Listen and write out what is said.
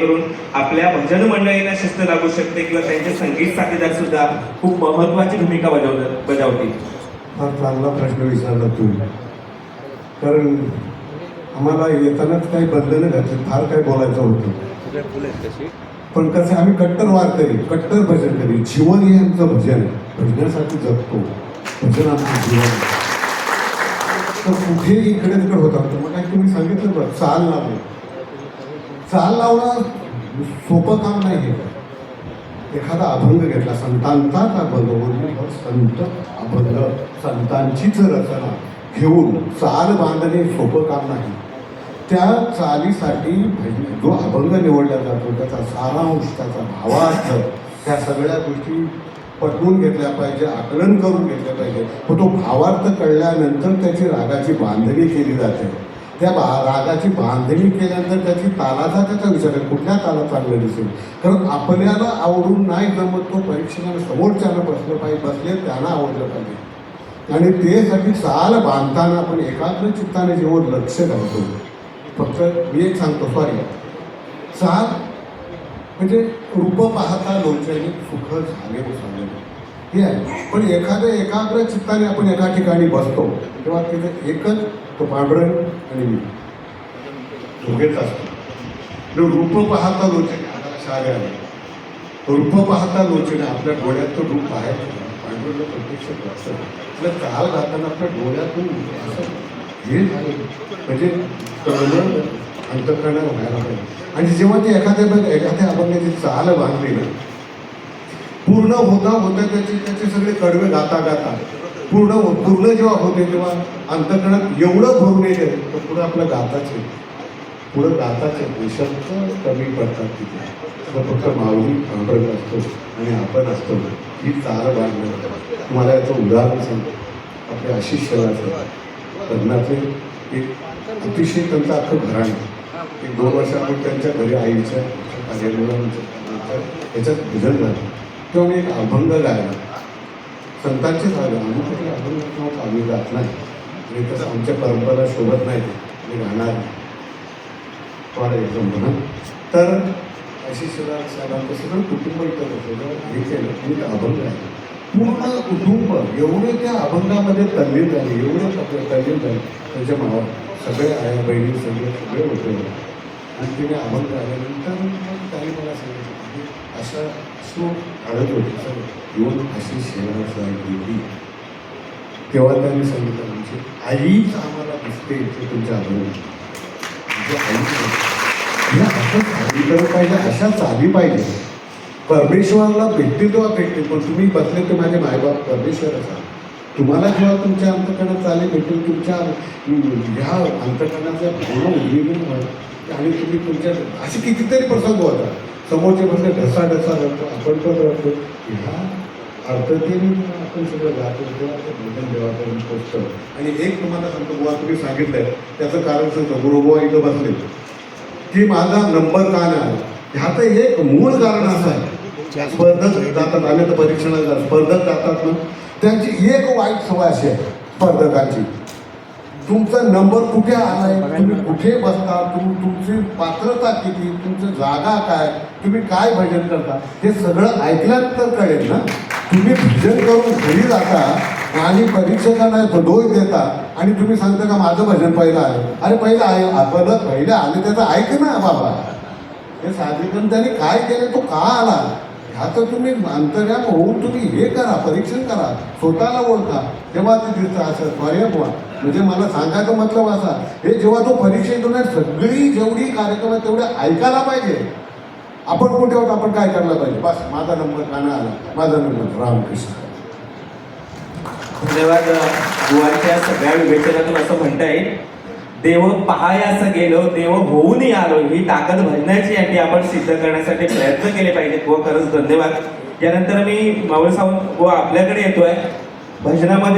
करून आपल्या भजन मंडळींना शिस्त लागू शकते किंवा त्यांचे संगीत साथीदार सुद्धा खूप महत्वाची भूमिका बजावतात बजावतील. फार चांगला प्रश्न विचारला तुम्ही. कारण आम्हाला येतानाच काही बंधनं घातली फार काही बोलायचं होतं. पण कसं आम्ही कट्टर वारकरी कट्टर भजन करी जीवन हे आमचं भजन भजनासाठी जगतो. भजन आमचं जीवन तर कुठेही इकडे तिकडे होता तर मग काय तुम्ही सांगितलं बरं चाल लागलं. चाल लावणं सोपं काम नाही हे. एखादा अभंग घेतला संतांचाच अभंग म्हणजे संत अभंग संतांचीच रचना घेऊन चाल बांधणे सोपं काम नाही. त्या चालीसाठी जो अभंग निवडला जातो त्याचा सारांश त्याचा भावार्थ त्या सगळ्या गोष्टी पटवून घेतल्या पाहिजे आकलन करून घेतल्या पाहिजे. पण तो भावार्थ कळल्यानंतर त्याची रागाची बांधणी केली जाते. त्या बा रागाची बांधणी केल्यानंतर त्याची तालाचा त्याचा विचार आहे. कुठल्या ताला चांगलं दिसेल? कारण आपल्याला आवडून नाही जमत तो परीक्षेला समोरच्यानं बसलं पाहिजे बसले त्यांना आवडलं पाहिजे. आणि तेसाठी चाल बांधताना आपण एकाग्र चित्ताने जेव्हा लक्ष घालतो फक्त मी एक सांगतो सॉरी चाल म्हणजे रूप पाहता लोचने सुख झाले सांगले हे आहे. पण एखाद्या एकाग्र चित्ताने आपण एका ठिकाणी बसतो तेव्हा तिथे एकच तो पांढरण आणि मी दोघेच असतो रूप पाहता लोचने आता शाळे रूप पाहता लोचने आपल्या डोळ्यात तो रूप आहे. पांढरं प्रत्यक्ष असतं आपलं चाल घालताना आपल्या डोळ्यातून असं हे झालं. म्हणजे कळलं अंतकरणाला व्हायला पाहिजे. आणि जेव्हा ते एखाद्या एखाद्या अभंगाची चाल बांधली ना पूर्ण होता होता त्याचे त्याचे सगळे कडवे गाता गाता. पूर्ण हो, पूर्ण जेव्हा होते तेव्हा अंतकरणात एवढं भरून येते तर पुढं आपलं गाताच आहे पुढं गाताच आहे शब्द कमी पडतात तिथे. फक्त माऊली पांढरत असतो आणि आपण असतो. ही चार बांधणं तुम्हाला याचं उदाहरण सांगतो. आपल्या आशिष शहराचं लग्नाचे एक अतिशय त्यांचं अख्खं घराणं. एक दोन वर्षापूर्वी त्यांच्या घरी आईच्या कार्यालयाच्या याच्यात भजन झालं तेव्हा एक अभंग गायला. संतांचे झालं आम्ही तरी अभंग किंवा आम्ही जात नाही. आणि तसं आमच्या परंपरा शोभत नाही ते. मी गाणार नाही. एकदम म्हणून तर अशी शिरा साहेबांचं सगळं कुटुंब इतर होतं हे केलं. आणि ते अभंग आहे. पूर्ण कुटुंब एवढे त्या अभंगामध्ये तल्लीन झाले एवढे तल्लीन झाले. त्यांच्या मावा सगळे आया बहिणी सगळे सगळे होते. आणि तिने अभंग आल्यानंतर मग त्याने मला सांगितलं की असं सो काढत होते. सर येऊन अशी सेवा साहेब गेली तेव्हा त्यांनी सांगितलं म्हणजे आईच आम्हाला दिसते ते तुमच्या अभंग म्हणजे आई असं झाली पाहिजे अशा चाली पाहिजे. परमेश्वरला भेटते तेव्हा भेटते पण तुम्ही बसले ते माझे मायबाप परमेश्वर असा. तुम्हाला जेव्हा तुमच्या अंतकरणात चाले भेटेल तुमच्या ह्या अंतकरणाच्या भावना उद्विग्न आणि तुम्ही तुमच्या असे कितीतरी प्रसंग होता. समोरचे बसले ढसा ढसा रडतो आपण पण रडतो. ह्या अर्थतेने आपण सगळं जातो तेव्हा ते देवापर्यंत आणि एक तुम्हाला सांगतो बुवा तुम्ही सांगितलंय त्याचं कारण सांगतो गुरुबुवा इथं बसले. की माझा नंबर का नाही ह्याचं एक मूळ कारण असं आहे. स्पर्धक जातात आम्ही तर परीक्षणाला स्पर्धक जातात ना? त्यांची एक वाईट सवय अशी आहे स्पर्धकांची. तुमचा नंबर कुठे आलाय? तुम्ही कुठे बसता? तुम तुमची पात्रता किती? तुमचं जागा काय? तुम्ही काय भजन करता? हे सगळं ऐकल्यात तर कळेल ना? तुम्ही भजन करून घरी जाता आणि परीक्षकांना दोष देता आणि तुम्ही सांगता का माझं भजन पहिलं आहे? अरे पहिलं आहे. आपण पहिलं आले त्याचं ऐक ना बाबा. हे साधीकरण त्याने काय केलं? तो का आला? ह्याचं तुम्ही अंतर्याम होऊन तुम्ही हे करा परीक्षण करा. स्वतःला ओळखा. तेव्हा ते दिसतं असं बुवा म्हणजे मला सांगायचं मतलब असा? हे जेव्हा तो परीक्षा येतो ना सगळी जेवढी कार्यक्रम आहे तेवढे ऐकायला पाहिजे. आपण कुठे होतो? आपण काय करायला पाहिजे? बस माझा नंबर काना आला. माझा नंबर रामकृष्ण. धन्यवाद बुवांच्या सगळ्या विवेचनातून असं म्हणता येईल. देव पहायास गेलो देव होऊनही आलो ही ताकद भजण्याची आणि आपण सिद्ध करण्यासाठी प्रयत्न केले पाहिजेत. व खरंच धन्यवाद. यानंतर मी मावळ सावंत व आपल्याकडे येतोय. भजनामध्ये